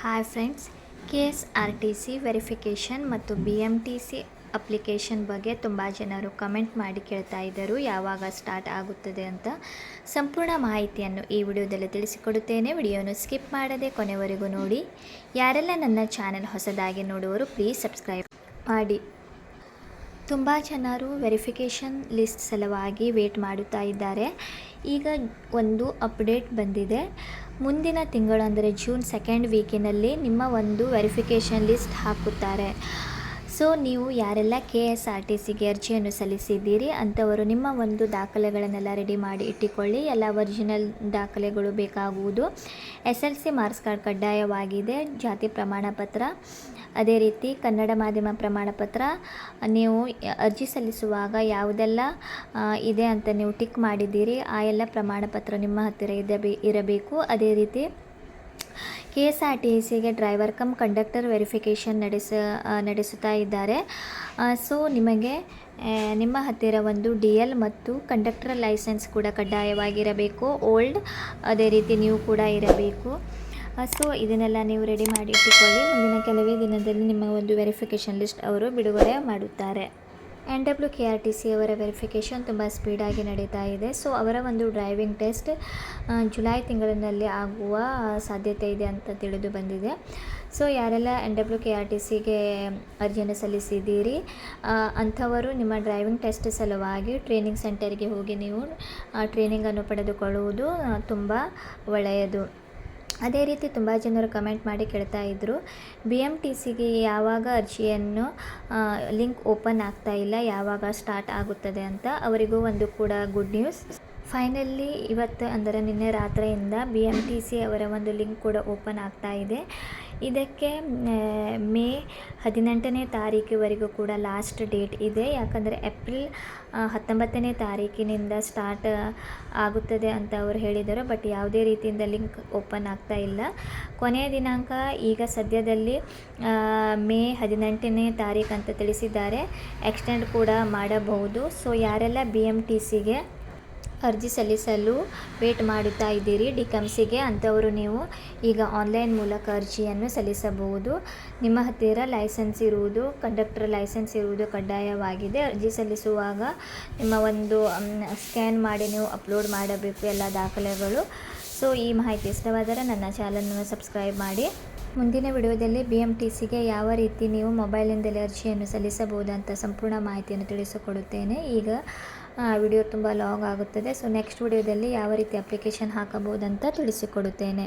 Hi friends K S R T C verification ಮತ್ತು B M T C application ಬಗ್ಗೆ ತುಂಬ ಜನರು comment ಮಾಡಿ ಕೇಳ್ತಾ ಇದ್ದರು ಯಾವಾಗ ಸ್ಟಾರ್ಟ್ ಆಗುತ್ತದೆ ಅಂತ ಸಂಪೂರ್ಣ ಮಾಹಿತಿಯನ್ನು ಈ ವಿಡಿಯೋದಲ್ಲಿ ತಿಳಿಸಿಕೊಡುತ್ತೇನೆ. ವಿಡಿಯೋನು ಸ್ಕಿಪ್ ಮಾಡದೆ ಕೊನೆವರೆಗೂ ನೋಡಿ. ಯಾರೆಲ್ಲ ನನ್ನ ಚಾನೆಲ್ ಹೊಸದಾಗಿ ನೋಡುವರು ಪ್ಲೀಸ್ ಸಬ್ಸ್ಕ್ರೈಬ್ ಮಾಡಿ. ತುಂಬ ಜನರು ವೆರಿಫಿಕೇಷನ್ ಲಿಸ್ಟ್ ಸಲುವಾಗಿ ವೇಟ್ ಮಾಡುತ್ತಾ ಇದ್ದಾರೆ. ಈಗ ಒಂದು ಅಪ್ಡೇಟ್ ಬಂದಿದೆ. ಮುಂದಿನ ತಿಂಗಳು ಅಂದರೆ ಜೂನ್ ಸೆಕೆಂಡ್ ವೀಕಿನಲ್ಲಿ ನಿಮ್ಮ ಒಂದು ವೆರಿಫಿಕೇಷನ್ ಲಿಸ್ಟ್ ಹಾಕುತ್ತಾರೆ. ಸೊ ನೀವು ಯಾರೆಲ್ಲ ಕೆ ಎಸ್ ಆರ್ ಟಿ ಸಿಗೆ ಅರ್ಜಿಯನ್ನು ಸಲ್ಲಿಸಿದ್ದೀರಿ, ಅಂಥವರು ನಿಮ್ಮ ಒಂದು ದಾಖಲೆಗಳನ್ನೆಲ್ಲ ರೆಡಿ ಮಾಡಿ ಇಟ್ಟುಕೊಳ್ಳಿ. ಎಲ್ಲ ಒರಿಜಿನಲ್ ದಾಖಲೆಗಳು ಬೇಕಾಗುವುದು. S L C marks card ಕಡ್ಡಾಯವಾಗಿದೆ. ಜಾತಿ ಪ್ರಮಾಣ ಪತ್ರ ಅದೇ ರೀತಿ ಕನ್ನಡ ಮಾಧ್ಯಮ ಪ್ರಮಾಣ ಪತ್ರ ನೀವು ಅರ್ಜಿ ಸಲ್ಲಿಸುವಾಗ ಯಾವುದೆಲ್ಲ ಇದೆ ಅಂತ ನೀವು ಟಿಕ್ ಮಾಡಿದ್ದೀರಿ, ಆ ಎಲ್ಲ ಪ್ರಮಾಣ ಪತ್ರ ನಿಮ್ಮ ಹತ್ತಿರ ಇರಬೇಕು. ಅದೇ ರೀತಿ ಕೆ ಎಸ್ ಆರ್ ಟಿ ಸಿಗೆ ಡ್ರೈವರ್ ಕಮ್ ಕಂಡಕ್ಟರ್ ವೆರಿಫಿಕೇಷನ್ ನಡೆಸ ನಡೆಸುತ್ತಾ ಇದ್ದಾರೆ. ಸೊ, ನಿಮಗೆ ನಿಮ್ಮ ಹತ್ತಿರ ಒಂದು ಡಿ ಎಲ್ ಮತ್ತು ಕಂಡಕ್ಟರ್ ಲೈಸೆನ್ಸ್ ಕೂಡ ಕಡ್ಡಾಯವಾಗಿರಬೇಕು. ಓಲ್ಡ್, ಅದೇ ರೀತಿ ನೀವು ಕೂಡ ಇರಬೇಕು. ಸೊ, ಇದನ್ನೆಲ್ಲ ನೀವು ರೆಡಿ ಮಾಡಿ ಇಟ್ಟುಕೊಳ್ಳಿ. ಮುಂದಿನ ಕೆಲವೇ ದಿನದಲ್ಲಿ ನಿಮ್ಮ ಒಂದು ವೆರಿಫಿಕೇಷನ್ ಲಿಸ್ಟ್ ಅವರು ಬಿಡುಗಡೆ ಮಾಡುತ್ತಾರೆ. N W K R T C ಅವರ ವೆರಿಫಿಕೇಷನ್ ತುಂಬ ಸ್ಪೀಡಾಗಿ ನಡೀತಾ ಇದೆ. ಸೊ ಅವರ ಒಂದು ಡ್ರೈವಿಂಗ್ ಟೆಸ್ಟ್ ಜುಲೈ ತಿಂಗಳಿನಲ್ಲಿ ಆಗುವ ಸಾಧ್ಯತೆ ಇದೆ ಅಂತ ತಿಳಿದು ಬಂದಿದೆ. ಸೊ ಯಾರೆಲ್ಲ N W K R T ಸಿಗೆ ಅರ್ಜಿಯನ್ನು ಸಲ್ಲಿಸಿದ್ದೀರಿ ಅಂಥವರು ನಿಮ್ಮ ಡ್ರೈವಿಂಗ್ ಟೆಸ್ಟ್ ಸಲುವಾಗಿ ಟ್ರೈನಿಂಗ್ ಸೆಂಟರ್ಗೆ ಹೋಗಿ ನೀವು ಟ್ರೈನಿಂಗನ್ನು ಪಡೆದುಕೊಳ್ಳುವುದು ತುಂಬ ಒಳ್ಳೆಯದು. ಅದೇ ರೀತಿ ತುಂಬ ಜನರು ಕಮೆಂಟ್ ಮಾಡಿ ಕೇಳ್ತಾ ಇದ್ದರು ಬಿ ಎಂ ಟಿ ಸಿಗೆ ಯಾವಾಗ ಅರ್ಜಿಯನ್ನು ಲಿಂಕ್ ಓಪನ್ ಆಗ್ತಾ ಇಲ್ಲ, ಯಾವಾಗ ಸ್ಟಾರ್ಟ್ ಆಗುತ್ತದೆ ಅಂತ ಅವರಿಗೂ ಒಂದು ಕೂಡ ಗುಡ್ ನ್ಯೂಸ್ ಫೈನಲಿ ಇವತ್ತು ಅಂದರೆ ನಿನ್ನೆ ರಾತ್ರಿಯಿಂದ ಬಿ ಎಂ ಟಿ ಸಿ ಅವರ ಒಂದು ಲಿಂಕ್ ಕೂಡ ಓಪನ್ ಆಗ್ತಾ ಇದೆ. ಇದಕ್ಕೆ ಮೇ ಹದಿನೆಂಟನೇ ತಾರೀಕಿವರೆಗೂ ಕೂಡ ಲಾಸ್ಟ್ ಡೇಟ್ ಇದೆ. ಯಾಕಂದರೆ ಏಪ್ರಿಲ್ ಹತ್ತೊಂಬತ್ತನೇ ತಾರೀಕಿನಿಂದ ಸ್ಟಾರ್ಟ್ ಆಗುತ್ತದೆ ಅಂತ ಅವರು ಹೇಳಿದರು. ಬಟ್ ಯಾವುದೇ ರೀತಿಯಿಂದ ಲಿಂಕ್ ಓಪನ್ ಆಗ್ತಾ ಇಲ್ಲ. ಕೊನೆಯ ದಿನಾಂಕ ಈಗ ಸದ್ಯದಲ್ಲಿ ಮೇ ಹದಿನೆಂಟನೇ ತಾರೀಕು ಅಂತ ತಿಳಿಸಿದ್ದಾರೆ. ಎಕ್ಸ್ಟೆಂಡ್ ಕೂಡ ಮಾಡಬಹುದು. ಸೊ, ಯಾರೆಲ್ಲ ಬಿ ಎಂ ಟಿ ಸಿಗೆ ಅರ್ಜಿ ಸಲ್ಲಿಸಲು ವೇಟ್ ಮಾಡುತ್ತಾ ಇದ್ದೀರಿ. ಡಿಕಮ್ಸಿಗೆ ಅಂಥವರು ನೀವು ಈಗ ಆನ್ಲೈನ್ ಮೂಲಕ ಅರ್ಜಿಯನ್ನು ಸಲ್ಲಿಸಬಹುದು. ನಿಮ್ಮ ಹತ್ತಿರ ಲೈಸೆನ್ಸ್ ಇರುವುದು, ಕಂಡಕ್ಟರ್ ಲೈಸೆನ್ಸ್ ಇರುವುದು ಕಡ್ಡಾಯವಾಗಿದೆ. ಅರ್ಜಿ ಸಲ್ಲಿಸುವಾಗ ನಿಮ್ಮ ಒಂದು ಸ್ಕ್ಯಾನ್ ಮಾಡಿ ನೀವು ಅಪ್ಲೋಡ್ ಮಾಡಬೇಕು ಎಲ್ಲ ದಾಖಲೆಗಳು. ಸೊ, ಈ ಮಾಹಿತಿ ಇಷ್ಟವಾದರೆ ನನ್ನ ಚಾನಲನ್ನು ಸಬ್ಸ್ಕ್ರೈಬ್ ಮಾಡಿ. ಮುಂದಿನ ವಿಡಿಯೋದಲ್ಲಿ ಬಿ ಎಂ ಟಿ ಯಾವ ರೀತಿ ನೀವು ಮೊಬೈಲಿಂದಲೇ ಅರ್ಜಿಯನ್ನು ಸಲ್ಲಿಸಬಹುದಂತ ಸಂಪೂರ್ಣ ಮಾಹಿತಿಯನ್ನು ತಿಳಿಸಿಕೊಡುತ್ತೇನೆ. ಈಗ ವಿಡಿಯೋ ತುಂಬ ಲಾಂಗ್ ಆಗುತ್ತದೆ. ಸೊ, ನೆಕ್ಸ್ಟ್ ವಿಡಿಯೋದಲ್ಲಿ ಯಾವ ರೀತಿ ಅಪ್ಲಿಕೇಶನ್ ಹಾಕಬಹುದಂತ ತಿಳಿಸಿಕೊಡುತ್ತೇನೆ.